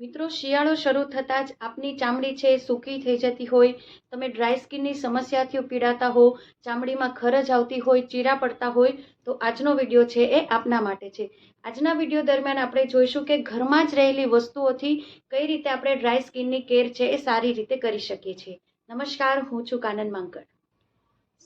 મિત્રો, શિયાળો શરૂ થતાં જ આપની ચામડી છે એ સૂકી થઈ જતી હોય. તમે ડ્રાય સ્કિનની સમસ્યાથી પીડાતા હો, ચામડીમાં ખરજ આવતી હોય, ચીરા પડતા હોય, તો આજનો વીડિયો છે એ આપના માટે છે. આજના વીડિયો દરમિયાન આપણે જોઈશું કે ઘરમાં જ રહેલી વસ્તુઓથી કઈ રીતે આપણે ડ્રાય સ્કિનની કેર છે એ સારી રીતે કરી શકીએ છીએ. નમસ્કાર, હું છું કાનન માંકડ.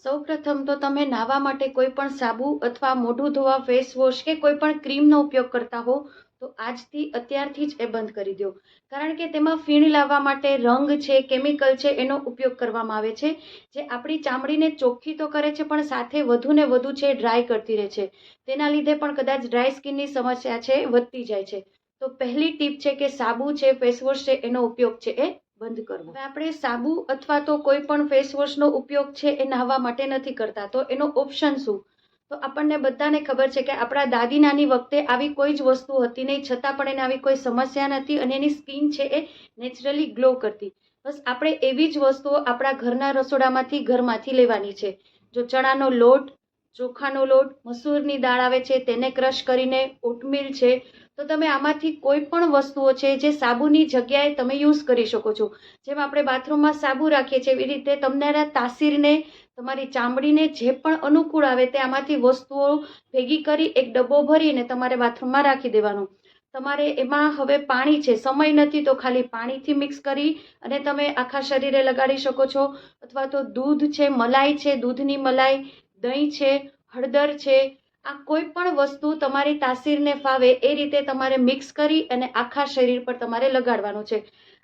સૌપ્રથમ તો તમે નાહવા માટે કોઈ પણ સાબુ અથવા મોઢું ધોવા, ફેસ વોશ કે કોઈ પણ ક્રીમનો ઉપયોગ કરતા હો તો આજથી અત્યારથી જ એ બંધ કરી દો. કારણ કે તેમાં ફીણ લાવવા માટે રંગ છે, કેમિકલ છે, એનો ઉપયોગ કરવામાં આવે છે. જે આપણી ચામડીને ચોખ્ખી તો કરે છે, પણ સાથે વધુ ને વધુ છે ડ્રાય કરતી રહે છે. તેના લીધે પણ કદાચ ડ્રાય સ્કિનની સમસ્યા છે, વધતી જાય છે. તો પહેલી ટીપ છે કે સાબુ છે ફેસવોશ છે, એનો ઉપયોગ છે એ બંધ કરવો. હવે આપણે સાબુ અથવા તો કોઈ પણ ફેસવોશનો ઉપયોગ છે, એ નાહવા માટે નથી કરતા. તો એનો ઓપ્શન શું? તો આપણને બધાને ખબર છે કે આપણા દાદી નાની વખતે આવી કોઈ જ વસ્તુ હતી નહીં, છતાં પણ એને આવી કોઈ સમસ્યા નથી અને એની સ્કિન છે એ નેચરલી ગ્લો કરતી. બસ આપણે એવી જ વસ્તુઓ આપણા ઘરના રસોડામાંથી ઘરમાંથી લેવાની છે. જો ચણાનો લોટ, ચોખાનો લોટ, મસૂરની દાળ આવે છે, તેને ક્રશ કરીને ઓટમીલ છે, તો તમે આમાંથી કોઈ પણ વસ્તુઓ છે જે સાબુની જગ્યાએ તમે યુઝ કરી શકો છો. જેમ આપણે બાથરૂમમાં સાબુ રાખીએ છીએ, એવી રીતે તમને તાસીરને તમારી ચામડીને જે પણ અનુકૂળ આવે તે આમાંથી વસ્તુઓ ભેગી કરી એક ડબ્બો ભરીને તમારે બાથરૂમમાં રાખી દેવાનું. તમારે એમાં હવે પાણી છે, સમય નથી તો ખાલી પાણીથી મિક્સ કરી અને તમે આખા શરીરે લગાડી શકો છો. અથવા તો દૂધ છે, મલાઈ છે, દૂધની મલાઈ, દહીં છે, હળદર છે, આ કોઈ પણ વસ્તુ તમારી તાસીરને ફાવે એ રીતે તમારે મિક્સ કરી અને આખા શરીર પર તમારે લગાડવાનું છે.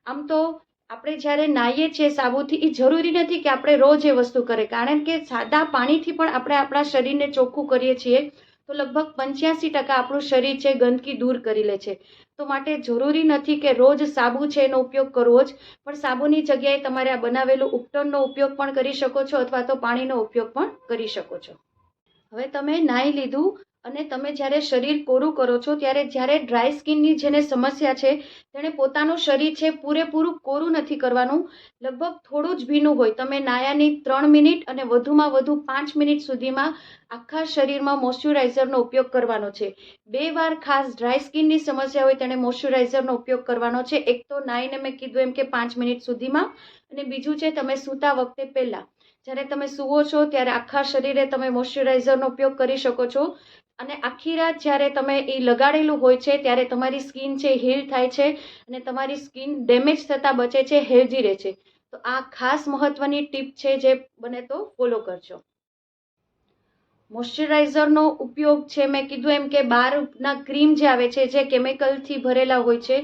આમ તો આપણે જ્યારે નાહીએ છીએ, સાબુથી એ જરૂરી નથી કે આપણે રોજ એ વસ્તુ કરે. કારણ કે સાદા પાણીથી પણ આપણે આપણા શરીરને ચોખ્ખું કરીએ છીએ, તો લગભગ પંચ્યાસી ટકા આપણું શરીર છે, ગંદકી દૂર કરી લે છે. તો માટે જરૂરી નથી કે રોજ સાબુ છે, એનો ઉપયોગ કરવો જ, પણ સાબુની જગ્યાએ તમારે આ બનાવેલું ઉપટનનો ઉપયોગ પણ કરી શકો છો, અથવા તો પાણીનો ઉપયોગ પણ કરી શકો છો. હવે તમે નાહી લીધું અને તમે જ્યારે શરીર કોરું કરો છો, ત્યારે જ્યારે ડ્રાય સ્કિનની જેને સમસ્યા છે, તેણે પોતાનું શરીર છે પૂરેપૂરું કોરું નથી કરવાનું. લગભગ થોડું જ ભીનું હોય. તમે નાયાની ત્રણ મિનિટ અને વધુમાં વધુ પાંચ મિનિટ સુધીમાં આખા શરીરમાં મોઇશ્ચરાઇઝરનો ઉપયોગ કરવાનો છે. બે વાર ખાસ ડ્રાય સ્કિનની સમસ્યા હોય, તેણે મોઇશ્ચરાઇઝરનો ઉપયોગ કરવાનો છે. એક તો નાઈને મેં કીધું એમ કે પાંચ મિનિટ સુધીમાં અને બીજું છે, તમે સૂતા વખતે પહેલાં જ્યારે તમે સૂવો છો, ત્યારે આખા શરીરે તમે મોઇશ્ચરાઇઝરનો ઉપયોગ કરી શકો છો. અને આખી રાત જ્યારે તમે એ લગાડેલું હોય છે, ત્યારે તમારી સ્કિન છે હીલ થાય છે અને તમારી સ્કિન ડેમેજ થતાં બચે છે, હેલ્ધી રહે છે. તો આ ખાસ મહત્વની ટીપ છે જે બને તો ફોલો કરજો. મોઇશ્ચરાઇઝરનો ઉપયોગ છે, મેં કીધું એમ કે બહારના ક્રીમ જે આવે છે, જે કેમિકલથી ભરેલા હોય છે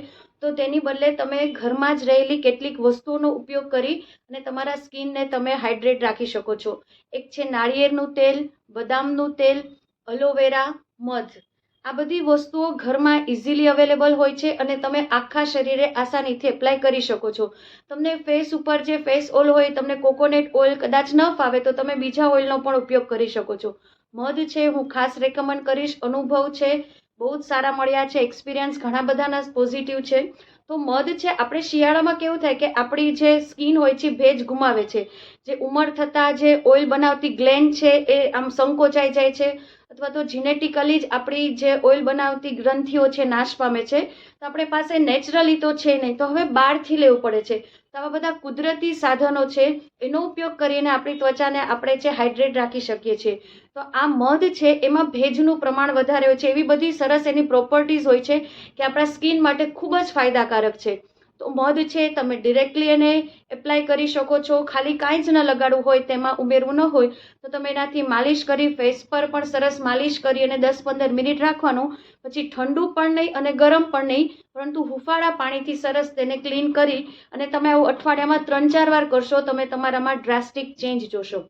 તો તેની બદલે તમે ઘરમાં જ રહેલી કેટલીક વસ્તુઓનો ઉપયોગ કરી અને તમારા સ્કિનને તમે હાઇડ્રેટ રાખી શકો છો. એક છે નાળિયેરનું તેલ, બદામનું તેલ, અલોવેરા, મધ. આ બધી વસ્તુઓ ઘરમાં ઇઝીલી અવેલેબલ હોય છે અને તમે આખા શરીરે આસાનીથી એપ્લાય કરી શકો છો. તમને ફેસ ઉપર જે ફેસ ઓઇલ હોય, તમને કોકોનટ ઓઇલ કદાચ ન ફાવે તો તમે બીજા ઓઇલનો પણ ઉપયોગ કરી શકો છો. મધ છે, હું ખાસ રેકમેન્ડ કરીશ. અનુભવ છે બહુ જ સારા મળ્યા છે એક્સપિરિયન્સ ઘણા બધાના પોઝિટિવ છે. તો મધ છે, આપણે શિયાળામાં કેવું થાય કે આપણી જે સ્કિન હોય છે, ભેજ ગુમાવે છે. જે ઉંમર થતાં જે ઓઇલ બનાવતી ગ્લેન્ડ છે, એ આમ સંકોચાઈ જાય છે. અથવા તો જીનેટિકલી જ આપણી જે ઓઇલ બનાવતી ગ્રંથિઓ છે, નાશ પામે છે, તો આપણે પાસે નેચરલી તો છે નહીં. તો હવે બહારથી લેવું પડે છે. તો આવા બધા કુદરતી સાધનો છે, એનો ઉપયોગ કરીને આપણી ત્વચાને આપણે છે હાઇડ્રેટ રાખી શકીએ છીએ. તો આ મધ છે, એમાં ભેજનું પ્રમાણ વધારે હોય છે. એવી બધી સરસ એની પ્રોપર્ટીઝ હોય છે કે આપણા સ્કિન માટે ખૂબ જ ફાયદાકારક છે. તો મધ છે, તમે ડિરેક્ટલી એને એપ્લાય કરી શકો છો. ખાલી કાંઈ જ ન લગાડવું હોય, તેમાં ઉમેરવું ન હોય, તો તમે એનાથી માલિશ કરી ફેસ પર પણ સરસ માલિશ કરી અને દસ પંદર મિનિટ રાખવાનું. પછી ઠંડુ પણ નહીં અને ગરમ પણ નહીં, પરંતુ હુંફાળા પાણીથી સરસ તેને ક્લીન કરી અને તમે આવું અઠવાડિયામાં ત્રણ ચાર વાર કરશો, તમે તમારામાં ડ્રાસ્ટિક ચેન્જ જોશો.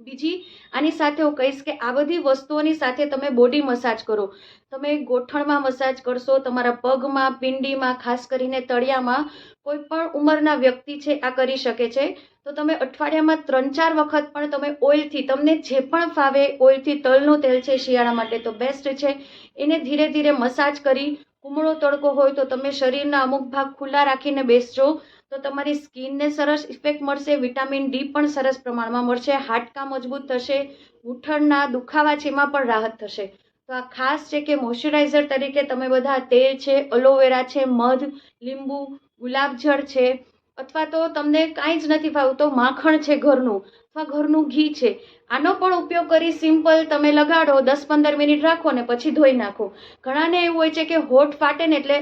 બીજી આની સાથે હું કહીશ કે આ બધી વસ્તુઓની સાથે તમે બોડી મસાજ કરો. તમે ગોઠણમાં મસાજ કરશો, તમારા પગમાં, પિંડીમાં, ખાસ કરીને તળિયામાં, કોઈ પણ ઉંમરના વ્યક્તિ છે, આ કરી શકે છે. તો તમે અઠવાડિયામાં ત્રણ ચાર વખત પણ તમે ઓઇલથી, તમને જે પણ ફાવે ઓઇલથી તલનું તેલ છે શિયાળા માટે તો બેસ્ટ છે. એને ધીરે ધીરે મસાજ કરી, કુમળો તડકો હોય તો તમે શરીરના અમુક ભાગ ખુલ્લા રાખીને બેસજો. તો તમારી સ્કિનને સરસ ઇફેક્ટ મળશે વિટામિન ડી પણ સરસ પ્રમાણમાં મળશે, હાડકાં મજબૂત થશે ઉઠણના દુખાવા છે એમાં પણ રાહત થશે. તો આ ખાસ છે કે મોઇશ્ચરાઇઝર તરીકે તમે બધા તેલ છે એલોવેરા છે, મધ, લીંબુ, ગુલાબજળ છે, અથવા તો તમને કાંઈ જ નથી ફાવતું, માખણ છે ઘરનું, અથવા ઘરનું ઘી છે, આનો પણ ઉપયોગ કરી સિમ્પલ તમે લગાડો, દસ પંદર મિનિટ રાખો ને પછી ધોઈ નાખો. ઘણાને એવું હોય છે કે હોઠ ફાટે ને એટલે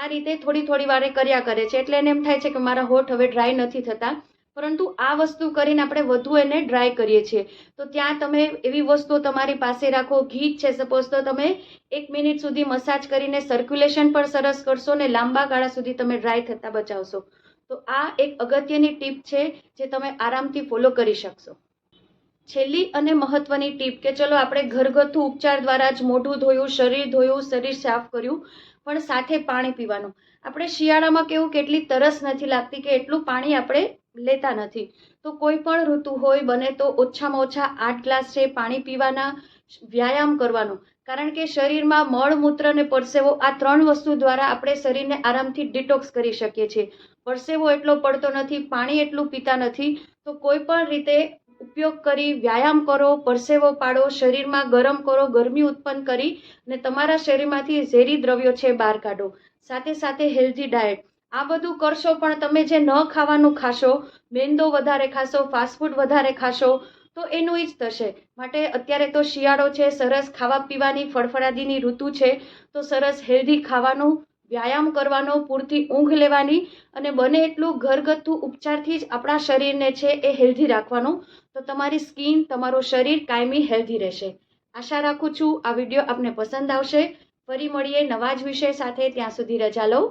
આ રીતે થોડી થોડી વારે કર્યા કરે છે. એટલે એને એમ થાય છે કે મારા હોઠ હવે ડ્રાય નથી થતા. પરંતુ આ વસ્તુ કરીને આપણે વધુ એને ડ્રાય કરીએ છીએ. તો ત્યાં તમે એવી વસ્તુઓ તમારી પાસે રાખો. ઘી છે સપોઝ તો તમે એક મિનિટ સુધી મસાજ કરીને સર્ક્યુલેશન પણ સરસ કરશો ને લાંબા ગાળા સુધી તમે ડ્રાય થતાં બચાવશો. તો આ એક અગત્યની ટીપ છે જે તમે આરામથી ફોલો કરી શકશો. છેલ્લી અને મહત્વની ટીપ કે ચલો આપણે ઘરગથ્થુ ઉપચાર દ્વારા જ મોઢું ધોયું, શરીર ધોયું, શરીર સાફ કર્યું. પણ સાથે પાણી પીવાનું. આપણે શિયાળામાં કેવું કેટલી તરસ નથી લાગતી કે એટલું પાણી આપણે લેતા નથી. તો કોઈ પણ ઋતુ હોય, બને તો ઓછામાં ઓછા આઠ ગ્લાસ છે પાણી પીવાના વ્યાયામ કરવાનો. કારણ કે શરીરમાં મળમૂત્ર અને પરસેવો આ ત્રણ વસ્તુ દ્વારા આપણે શરીરને આરામથી ડિટોક્સ કરી શકીએ છીએ. પરસેવો એટલો પડતો નથી, પાણી એટલું પીતા નથી. તો કોઈ પણ રીતે ઉપયોગ કરી, વ્યાયામ કરો, પરસેવો પાડો, શરીરમાં ગરમ કરો, ગરમી ઉત્પન્ન કરી અને તમારા શરીરમાંથી ઝેરી દ્રવ્યો છે બહાર કાઢો. સાથે સાથે હેલ્ધી ડાયટ આ બધું કરશો પણ તમે જે ન ખાવાનું ખાશો, મેંદો વધારે ખાશો ફાસ્ટફૂડ વધારે ખાશો, તો એનું જ થશે. માટે અત્યારે તો શિયાળો છે, સરસ ખાવા પીવાની ફળફળાદીની ઋતુ છે, તો સરસ હેલ્ધી ખાવાનું વ્યાયામ કરવાનો, પૂરતી ઊંઘ લેવાની અને બને એટલું ઘરગથ્થુ ઉપચારથી જ આપણા શરીરને છે એ હેલ્ધી રાખવાનું. તો તમારી સ્કિન તમારું શરીર કાયમી હેલ્ધી રહેશે. આશા રાખું છું આ વીડિયો આપને પસંદ આવશે. ફરી મળીએ નવા જ વિષય સાથે. ત્યાં સુધી રજા લો.